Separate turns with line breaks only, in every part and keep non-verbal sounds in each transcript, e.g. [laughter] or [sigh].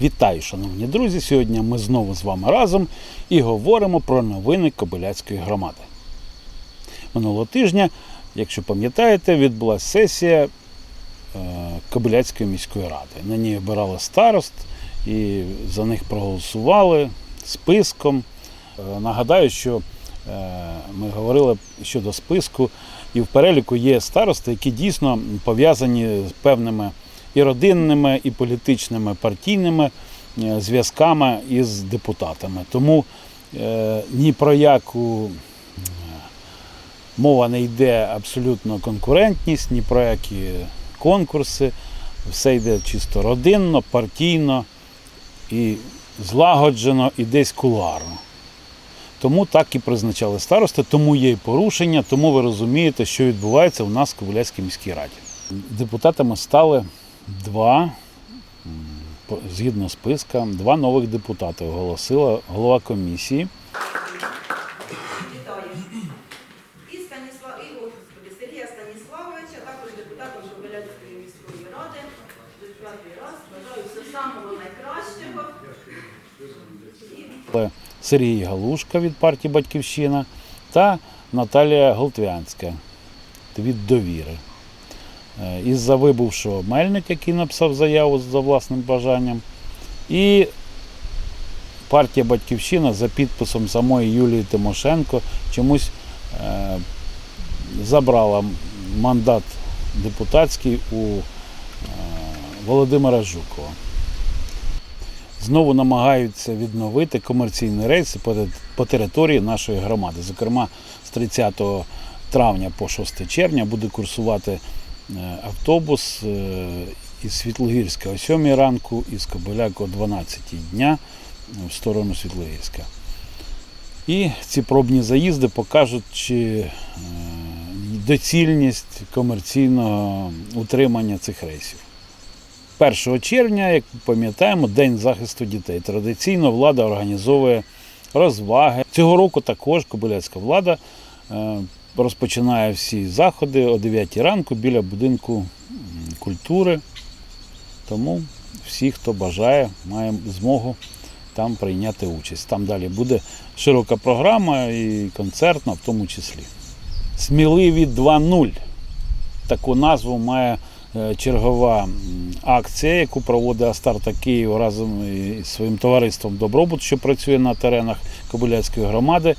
Вітаю, шановні друзі! Сьогодні ми знову з вами разом і говоримо про новини Кобиляцької громади. Минулого тижня, якщо пам'ятаєте, відбулася сесія е, Кобиляцької міської ради. На ній обирали старост і за них проголосували списком. Е, Нагадаю, що е, ми говорили щодо списку, і в переліку є старости, які дійсно пов'язані з певними і родинними, і політичними партійними е, зв'язками із депутатами. Тому е, ні про яку е, мова не йде абсолютно конкурентність, ні про які конкурси. Все йде чисто родинно, партійно і злагоджено, і десь кулуарно. Тому так і призначали старости, тому є і порушення, тому ви розумієте, що відбувається у нас в Коваляцькій міській раді. Депутатами стали два, згідно списка, два нових депутати оголосила голова комісії. Сергій Галушка від партії Батьківщина та Наталія Голтвянська від довіри. Е, Із-за вибувшого Мельник, який написав заяву за власним бажанням, і партія Батьківщина за підписом самої Юлії Тимошенко чомусь е, забрала мандат депутатський у е, Володимира Жукова знову намагаються відновити комерційні рейси по, території нашої громади. Зокрема, з 30 травня по 6 червня буде курсувати автобус е, із Світлогірська о 7 ранку і з Кобиляк о 12 дня в сторону Світлогірська. І ці пробні заїзди покажуть, чи е, доцільність комерційного утримання цих рейсів. 1 червня, як пам'ятаємо, День захисту дітей. Традиційно влада організовує розваги. Цього року також Кобиляцька влада е, розпочинає всі заходи о 9 ранку біля будинку культури. Тому всі, хто бажає, має змогу там прийняти участь. Там далі буде широка програма і концертна в тому числі. Сміливі 2.0. Таку назву має е, чергова акція, яку проводить Астарта Київ разом із своїм товариством Добробут, що працює на теренах Кобиляцької громади.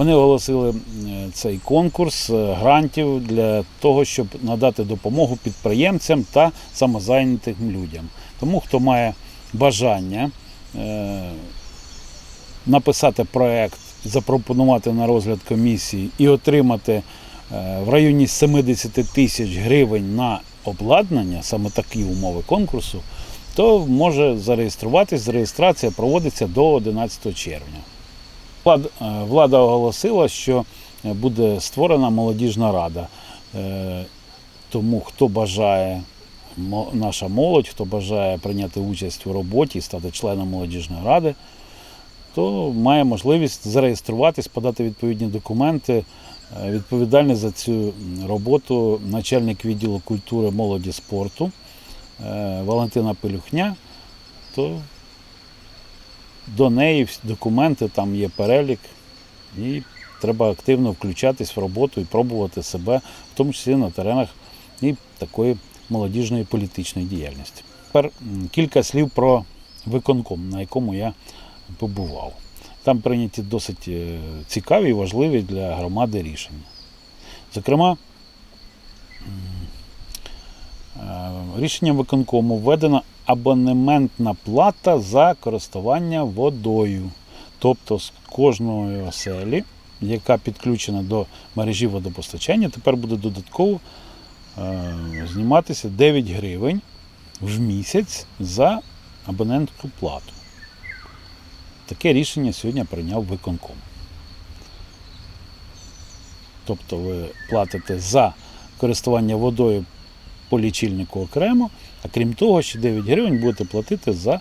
Вони оголосили цей конкурс е, грантів для того, щоб надати допомогу підприємцям та самозайнятим людям. Тому хто має бажання е, написати проект, запропонувати на розгляд комісії і отримати е, в районі 70 тисяч гривень на обладнання, саме такі умови конкурсу, то може зареєструватись. Реєстрація проводиться до 11 червня. Е, Влада оголосила, що е, буде створена молодіжна рада. Е, Тому хто бажає, наша молодь, хто бажає прийняти участь у роботі стати членом молодіжної ради, то має можливість зареєструватись, подати відповідні документи. Відповідальний за цю роботу начальник відділу культури, молоді спорту Валентина Пелюхня. То до неї документи, там є перелік, і треба активно включатись в роботу і пробувати себе, в тому числі на теренах і такої молодіжної політичної діяльності. Тепер кілька слів про виконком, на якому я побував. Там прийняті досить е, цікаві і важливі для громади рішення. Зокрема, рішенням виконкому введена абонементна плата за користування водою. Тобто з кожної оселі, яка підключена до мережі водопостачання, тепер буде додатково е, зніматися 9 гривень в місяць за абонентську плату. Таке рішення сьогодні прийняв виконком. Тобто ви платите за користування водою по лічильнику окремо, а крім того, ще 9 гривень будете платити за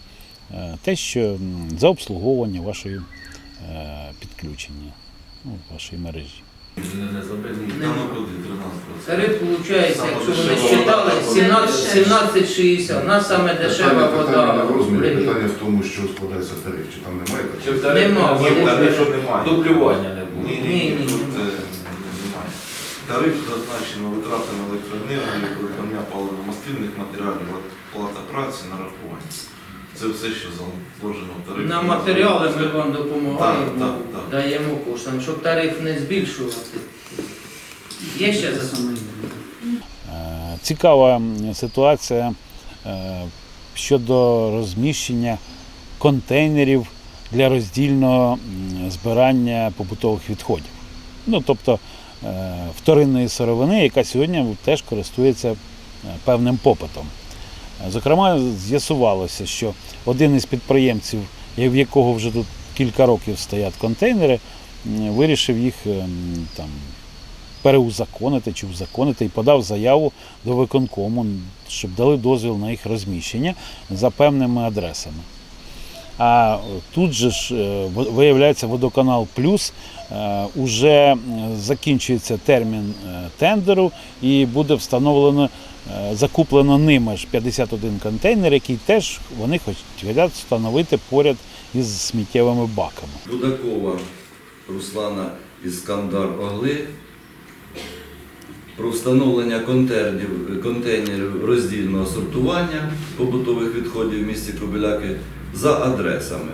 е, те, що за обслуговування вашої е, підключення, ну, вашої мережі.
Не забили.
Нема.
Там куди 13%.
Тариф, виходить, якщо вони
дешева
считали,
вода.
17 17,60. У нас саме дешева вода.
Питання в питання в тому, що складається тариф, чи там немає
немає.
Дублювання не було.
Ні, ні,
Ні,
ні,
ні.
тут е, немає. Тариф зазначено витрати на електроенергію, придбання паливно-мастильних матеріалів, плата праці, нарахування. Це все, що заложено в тарифі.
На матеріали ми вам допомагаємо,
Так, так, так.
даємо коштом, щоб тариф не збільшувати. Є ще за
Е, Цікава ситуація е, щодо розміщення контейнерів для роздільного збирання побутових відходів. Ну, тобто вторинної сировини, яка сьогодні теж користується е, певним попитом. Е, Зокрема, з'ясувалося, що один із підприємців, в якого вже тут кілька років стоять контейнери, вирішив їх ем, там, переузаконити чи узаконити і подав заяву до виконкому, щоб дали дозвіл на їх розміщення за певними адресами. А тут же ж е, виявляється водоканал Плюс е, уже закінчується термін е, тендеру і буде встановлено, закуплено ними ж 51 контейнер, який теж вони хочуть встановити поряд із сміттєвими баками.
Будакова Руслана Іскандар Огли про встановлення контейнерів роздільного сортування побутових відходів в місті Кобиляки за адресами.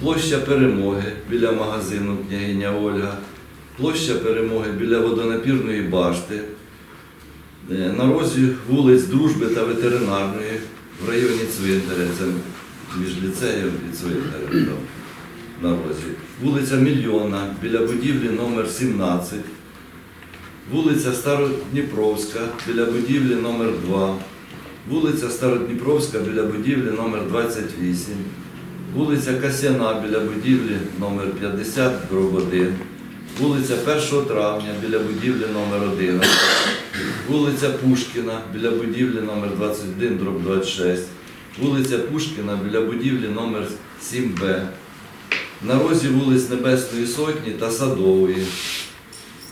Площа Перемоги біля магазину княгиня Ольга, площа Перемоги біля водонапірної башти, е, на розі вулиць Дружби та ветеринарної в районі Цвинтаря, це між ліцеєм і Цвинтарем. на розі. Вулиця Мільйона біля будівлі номер 17. Вулиця Стародніпровська біля будівлі номер 2. Вулиця Стародніпровська біля будівлі номер 28. Вулиця Касяна біля будівлі номер 50, дроб 1. Вулиця 1 травня біля будівлі номер 11. Вулиця Пушкіна біля будівлі номер 21, дроб 26. Вулиця Пушкіна біля будівлі номер 7Б. На розі вулиць Небесної Сотні та Садової.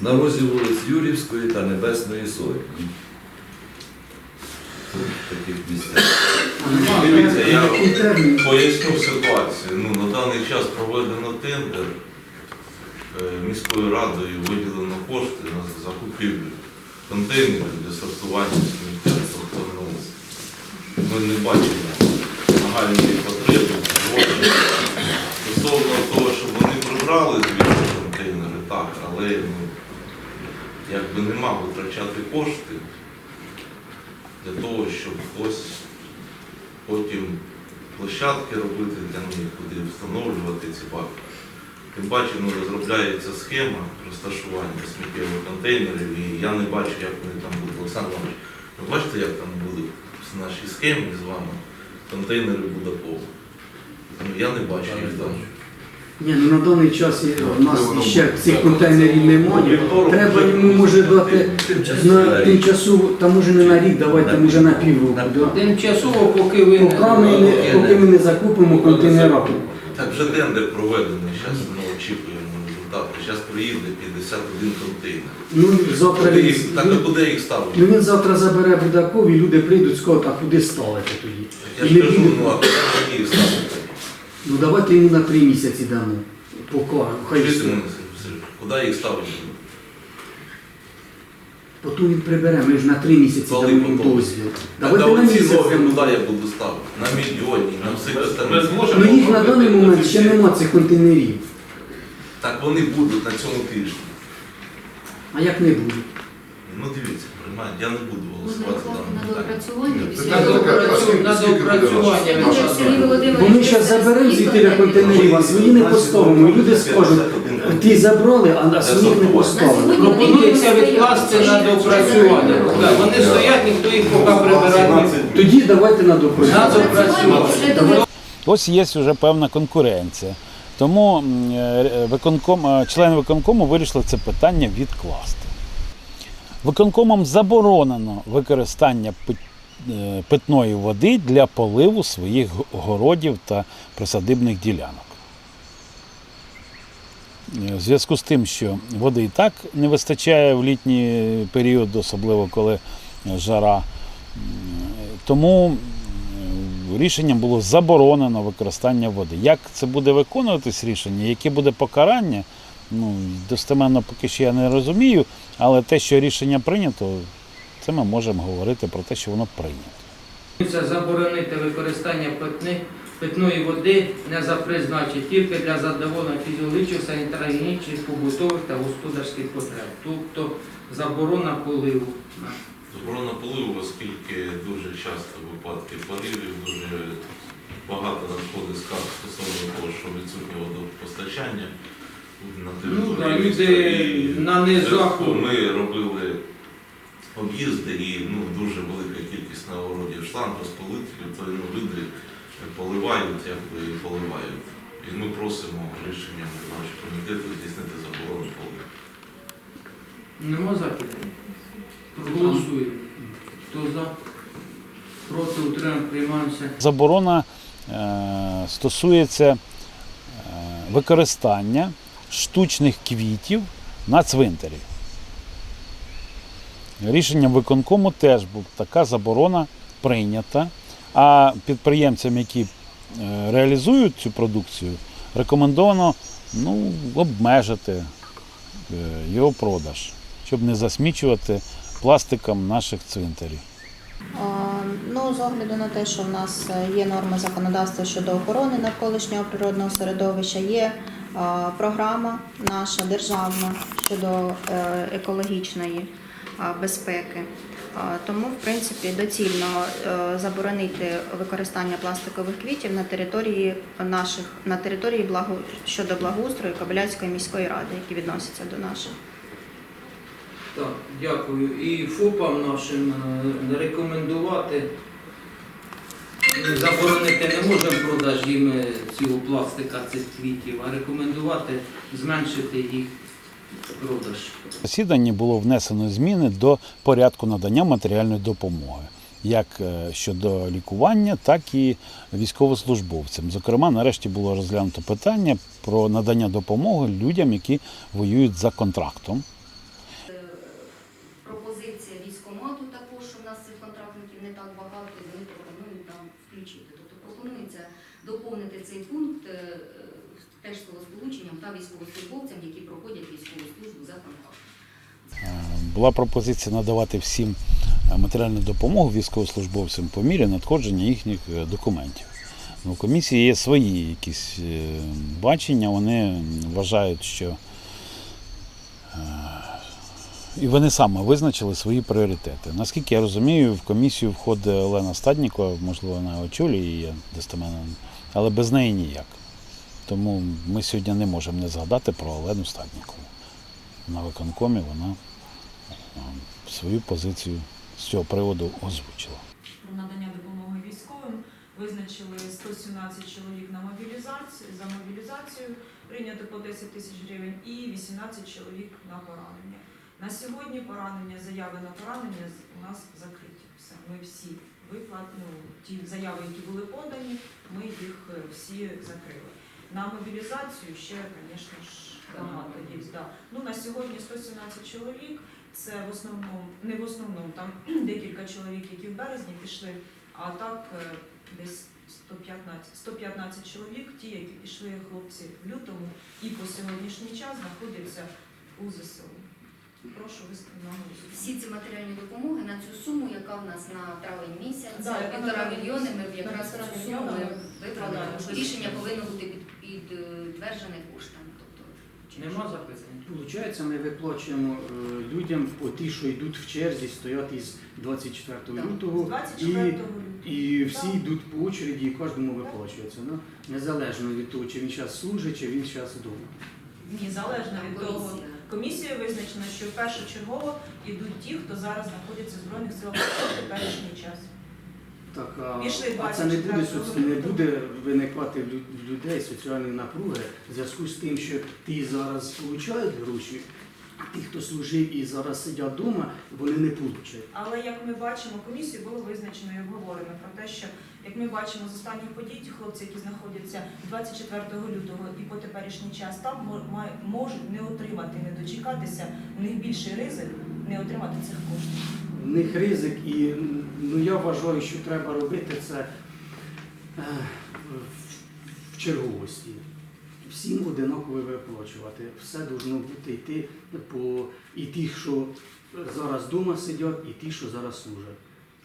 На розі вулиць Юрівської та Небесної Сотні. Таких місцях.
Дивіться, я поясню ситуацію. Ну, на даний час проведено тендер. Е, Міською радою виділено кошти на закупівлю контейнерів для сортування сміття. Ну, ми не бачимо нагальної потреби. Стосовно того, щоб вони прибрали звідси контейнери, так, але ну, якби нема витрачати кошти для того, щоб хтось потім площадки робити для них, куди встановлювати ці баки. Тим паче ну, розробляється схема розташування сміттєвих контейнерів, і я не бачу, як вони там будуть. Олександр Іванович, ви бачите, як там будуть в нашій схемі з вами контейнери Будакова? Ну, я не бачу їх там.
Ні, ну на даний час є- у нас ще цих контейнерів немає. Треба йому може дати на тимчасово, та може не на рік, давайте може на півроку. да.
Тимчасово, поки ви
Поки ми не, поки ми не закупимо контейнера.
Так вже тендер проведений, зараз ми очікуємо результати. Зараз приїде 51 контейнер.
Ну завтра
Куди
він,
їх- Так а куди їх ставити?
ну, він завтра забере Будаков і люди прийдуть, скажуть, а куди ставити тоді?
Я
І
ж
не
кажу,
буде.
ну а куди їх ставити?
Ну давайте йому на три місяці дамо. Поки, хай.
Сергій, Куди їх ставити?
Потім він прибере, ми ж на три місяці
Коли
дамо їм
потім?
дозвіл. Давайте на
оці
місяць.
ноги
дамо.
куди я буду ставити? На мільйоні, на всіх
Ми
остальних.
зможемо
Ну їх на даний момент ще нема цих контейнерів.
Так вони будуть на цьому тижні.
А як не буде?
Ну дивіться, приймають, я не буду голосувати за
на
дане питання.
на на доопрацювання
Бо ми зараз заберемо звідти контейнерів, а свої не поставимо. Люди скажуть, ті забрали, а своїх не поставили.
пропонується відкласти на доопрацювання. Так, Вони стоять, ніхто їх поки прибирати не буде.
Тоді давайте на
На
допрацювання.
доопрацювання.
Ось є вже певна конкуренція. Тому м, е, виконком, е, члени виконкому вирішили це питання відкласти. Виконкомом заборонено використання е, питної води для поливу своїх городів та присадибних ділянок. Е, В зв'язку з тим, що води і так не вистачає в літній період, особливо коли е, жара. Тому рішенням було заборонено використання води. Як це буде виконуватись рішення, яке буде покарання, ну, достеменно поки що я не розумію, але те, що рішення прийнято, це ми можемо говорити про те, що воно прийнято.
Заборонити використання питни, питної води не за призначенням, тільки для задоволення фізіологічних, санітарно-гігієнічних, побутових та господарських потреб. Тобто заборона поливу.
Заборона поливу, оскільки дуже часто випадки поливів, дуже багато надходить скарг стосовно того, що відсутнє водопостачання на
Ну, да,
території
люди.
І
на низах.
Ми робили об'їзди і ну, дуже велика кількість на городі шланг розполителів, то ну, люди поливають, якби і поливають. І ми просимо рішенням нашого комітету здійснити заборону поливу.
Нема запитань? Проголосуємо. Хто за? Проти утримання приймаємося.
Заборона е, стосується е, використання штучних квітів на цвинтарі. Рішенням виконкому теж була така заборона прийнята. А підприємцям, які е, реалізують цю продукцію, рекомендовано ну, обмежити е, його продаж, щоб не засмічувати пластиком наших цвинтарів.
Ну, з огляду на те, що в нас е, є норми законодавства щодо охорони навколишнього природного середовища, є програма наша державна щодо е, екологічної безпеки. Тому, в принципі, доцільно е, заборонити використання пластикових квітів на території наших на території благо щодо благоустрою Кобиляцької міської ради, які відносяться до наших.
Так, дякую. І ФОПам нашим е, рекомендувати. Заборонити не можемо продаж їм е, цього пластика, цих квітів, а рекомендувати зменшити їх продаж.
засіданні було внесено зміни до порядку надання матеріальної допомоги, як е, щодо лікування, так і військовослужбовцям. Зокрема, нарешті було розглянуто питання про надання допомоги людям, які воюють за контрактом.
Пропозиція військомату також, що в нас цих контрактників не так багато, і вони пропонують там включити. Тобто пропонується доповнити цей пункт е, е, теж словосполученням та військовослужбовцям, які проходять військову службу за контрактом.
Е, Була пропозиція надавати всім матеріальну допомогу військовослужбовцям по мірі надходження їхніх документів. Ну, У комісії є свої якісь бачення, вони вважають, що і вони саме визначили свої пріоритети. Наскільки я розумію, в комісію входить Олена Стаднікова, можливо, вона очолює її достеменно, але без неї ніяк. Тому ми сьогодні не можемо не згадати про Олену Стаднікову. На виконкомі вона е, свою позицію з цього приводу озвучила.
про надання допомоги військовим. Визначили 117 чоловік на мобілізацію за мобілізацію, прийнято по 10 тисяч гривень, і 18 чоловік на поранення. На сьогодні поранення, заяви на поранення у нас закриті. Все, ми всі виплат, ну, ті заяви, які були подані, ми їх е, всі закрили. На мобілізацію ще, звісно ж, багато є. Да. Ну, на сьогодні 117 чоловік. Це в основному, не в основному, там [clears throat] декілька чоловік, які в березні пішли, а так е, десь 115, 115 чоловік, ті, які пішли хлопці в лютому і по сьогоднішній час знаходяться у ЗСУ. Прошу голосування.
Всі ці матеріальні допомоги на цю суму, яка в нас на травень місяць,
Да,
півтора мільйони, ми якраз
На
цю суму. Що Рішення повинно бути під- підтверджене коштами. Тобто,
Нема запитань?
Получається, ми виплачуємо е, людям по ті, що йдуть в черзі, стоять із 24
Так.
лютого.
24
І,
лютого.
і всі
Так.
йдуть по очереді, і кожному виплачується. Ну, незалежно від того, чи він зараз служить, чи він зараз вдома.
Ні, залежно від того.
Комісія.
Комісією визначено, що першочергово йдуть ті, хто зараз знаходиться в Збройних силах в теперішній час.
Так, а,
Пішли
а це не буде,
24
соц- не буде виникати в лю- в людей соціальної напруги в зв'язку з тим, що ті зараз получають гроші, ті, хто служив і зараз сидять вдома, вони не получать.
Але як ми бачимо, комісію було визначено і обговорено про те, що як ми бачимо з останніх подій, ті хлопці, які знаходяться 24 лютого і по теперішній час там можуть не отримати, не дочекатися. У них більший ризик не отримати цих коштів.
В них ризик, і ну, я вважаю, що треба робити це е, в черговості. Всім одинаково виплачувати. Все повинно бути йти по і ті, що зараз вдома сидять, і ті, що зараз служать.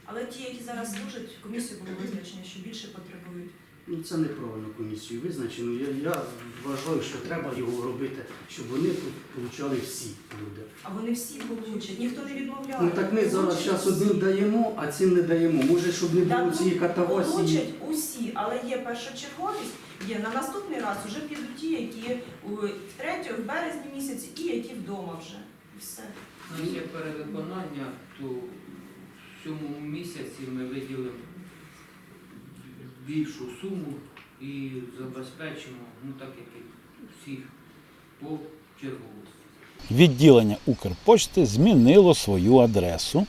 Але ті, які зараз служать, комісію було визначено, що більше потребують.
Ну це неправильно комісію визначено. Я, я вважаю, що треба його робити, щоб вони получали всі люди.
А вони всі получать, ніхто не відмовляє.
Ну так ми зараз зараз одним даємо, а цим не даємо. Може, щоб не було
Так,
цієї катавасії.
Получать усі, але є першочерговість, є на наступний раз вже підуть ті, які у 3 в березні місяці і які вдома вже. І все.
У нас є перевиконання, то в цьому місяці ми виділимо більшу суму і забезпечимо, ну так як і всіх, по черговості.
Відділення Укрпочти змінило свою адресу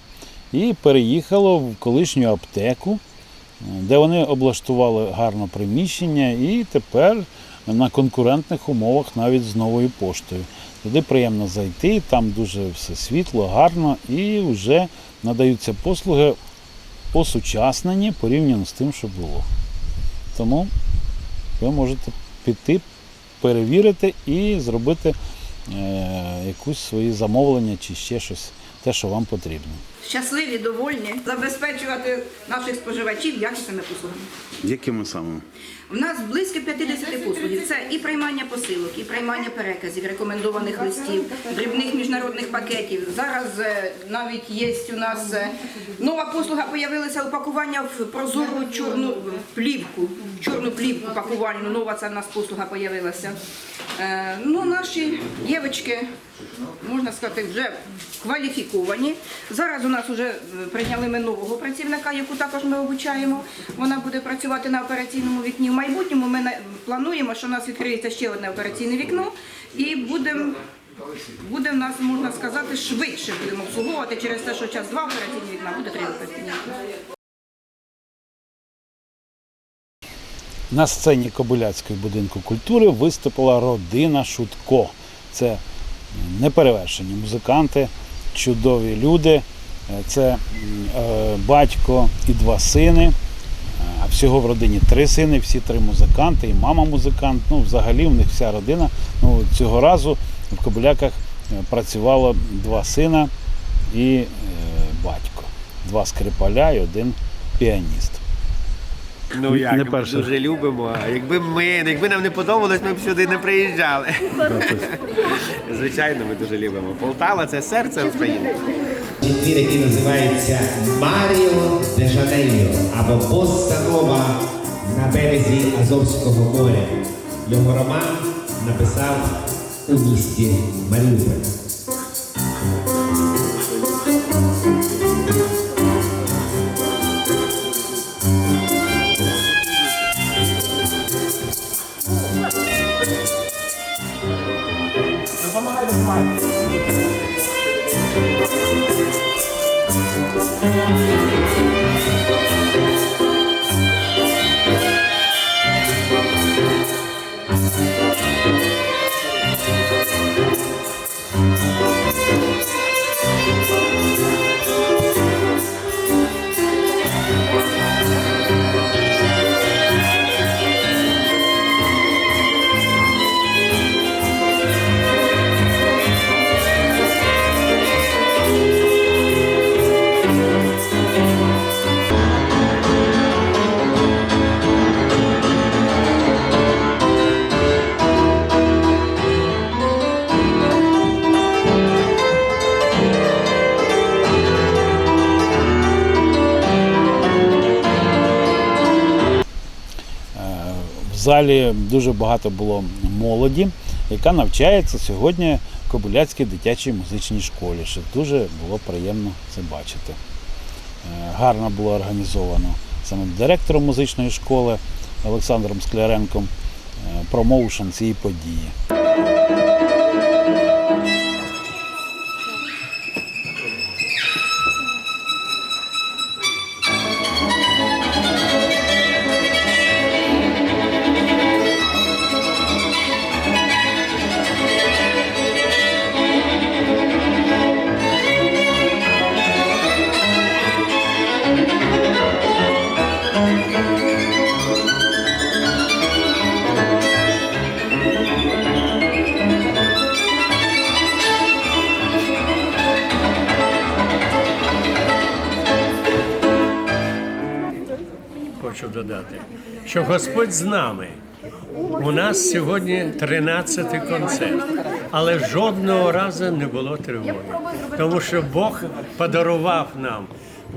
і переїхало в колишню аптеку, де вони облаштували гарне приміщення і тепер на конкурентних умовах навіть з новою поштою. Туди приємно зайти, там дуже все світло, гарно і вже надаються послуги осучаснені порівняно з тим, що було. Тому ви можете піти, перевірити і зробити е, якусь свої замовлення чи ще щось, те, що вам потрібно.
Щасливі, довольні, забезпечувати наших споживачів якісними послугами.
Якими саме?
У нас близько 50 послугів. Це і приймання посилок, і приймання переказів, рекомендованих листів, дрібних міжнародних пакетів. Зараз е, навіть є у нас е, нова послуга появилася упакування в прозору чорну плівку. Чорну плівку пакувальну. Нова це в нас послуга появилася. Е, Ну, наші дівчатки, можна сказати, вже кваліфіковані. Зараз у нас вже прийняли ми нового працівника, яку також ми обучаємо. Вона буде працювати на операційному вікні. В майбутньому ми плануємо, що у нас відкриється ще одне операційне вікно і будемо. Буде в нас, можна сказати, швидше будемо обслуговувати через те, що час два операційні вікна, буде три операційні.
На сцені Кобиляцької будинку культури виступила родина Шутко. Це неперевершені музиканти, чудові люди. Це е, батько і два сини. Е, А всього в родині три сини, всі три музиканти, і мама музикант. Ну, взагалі в них вся родина. Ну, цього разу в Кобиляках е, працювало два сина і батько. Два скрипаля і один піаніст.
Ну як
Не
ми
перше.
дуже любимо. А Якби ми, якби нам не подобалось, ми б сюди не приїжджали. Звичайно, ми дуже любимо. Полтава це серце України.
Твір, який називається Маріо де Жанейро або Постанова на березі Азовського моря. Його роман написав у місті Маріуполь.
Залі дуже багато було молоді, яка навчається сьогодні в Кобиляцькій дитячій музичній школі. Що дуже було приємно це бачити. Е, Гарно було організовано саме директором музичної школи Олександром Скляренком е, промоушен цієї події.
Що Господь з нами. У нас сьогодні 13 концерт, але жодного разу не було тривоги. Тому що Бог подарував нам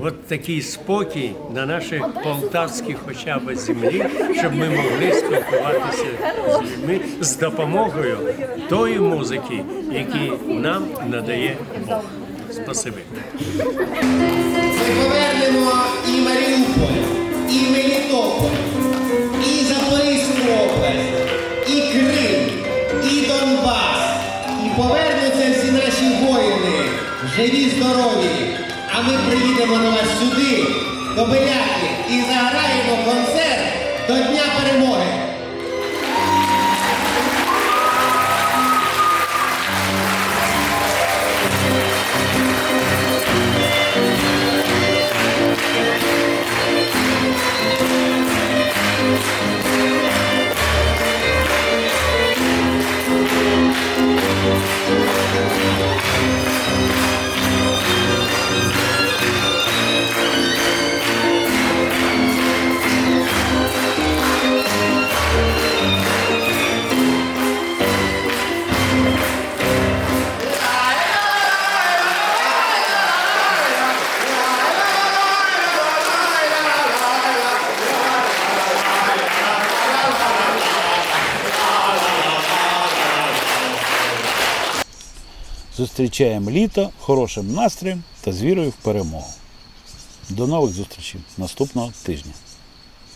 от такий спокій на нашій полтавській хоча б землі, щоб ми могли спілкуватися з людьми з допомогою тої музики, яку нам надає Бог. Спасибі.
Ми повернемо і Маріуполь, і Мелітополь, і Донбас. І повернуться всі наші воїни, живі, здорові. А ми приїдемо до вас сюди, до Беляки, і заграємо
Зустрічаємо літо хорошим настроєм та з вірою в перемогу. До нових зустрічей наступного тижня.